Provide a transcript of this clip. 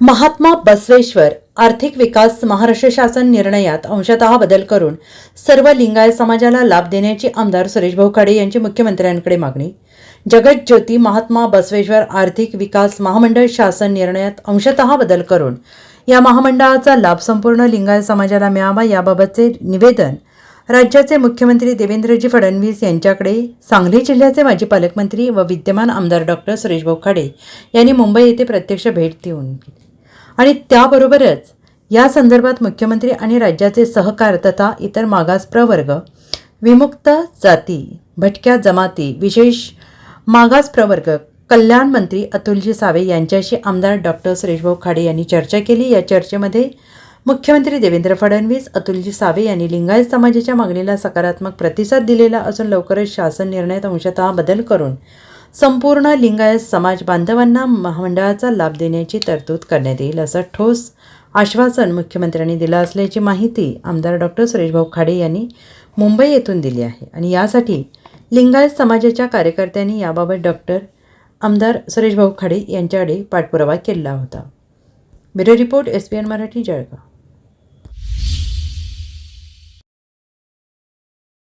महात्मा बसवेश्वर आर्थिक विकास महाराष्ट्र शासन निर्णयात अंशतः बदल करून सर्व लिंगायत समाजाला लाभ देण्याची आमदार सुरेश भाऊ खाडे यांची मुख्यमंत्र्यांकडे मागणी. जगत ज्योती महात्मा बसवेश्वर आर्थिक विकास महामंडळ शासन निर्णयात अंशतः बदल करून या महामंडळाचा लाभ संपूर्ण लिंगायत समाजाला मिळावा याबाबतचे निवेदन राज्याचे मुख्यमंत्री देवेंद्रजी फडणवीस यांच्याकडे सांगली जिल्ह्याचे माजी पालकमंत्री व विद्यमान आमदार डॉक्टर सुरेशभाऊ खाडे यांनी मुंबई येथे प्रत्यक्ष भेट देऊन आणि त्याबरोबरच या संदर्भात मुख्यमंत्री आणि राज्याचे सहकार तथा इतर मागास प्रवर्ग विमुक्त जाती भटक्या जमाती विशेष मागास प्रवर्ग कल्याण मंत्री अतुलजी सावे यांच्याशी आमदार डॉक्टर सुरेशभाऊ खाडे यांनी चर्चा केली. या चर्चेमध्ये मुख्यमंत्री देवेंद्र फडणवीस अतुलजी सावे यांनी लिंगायत समाजाच्या मागणीला सकारात्मक प्रतिसाद दिलेला असून लवकरच शासन निर्णयात अंशतः बदल करून संपूर्ण लिंगायत समाज बांधवांना महामंडळाचा लाभ देण्याची तरतूद करण्यात येईल असं ठोस आश्वासन मुख्यमंत्र्यांनी दिलं असल्याची माहिती आमदार डॉक्टर सुरेशभाऊ खाडे यांनी मुंबई येथून दिली आहे. आणि यासाठी लिंगायत समाजाच्या कार्यकर्त्यांनी याबाबत डॉक्टर आमदार सुरेशभाऊ खाडे यांच्याकडे पाठपुरावा केला होता. Bureau report S P N Marathi Jalgaon.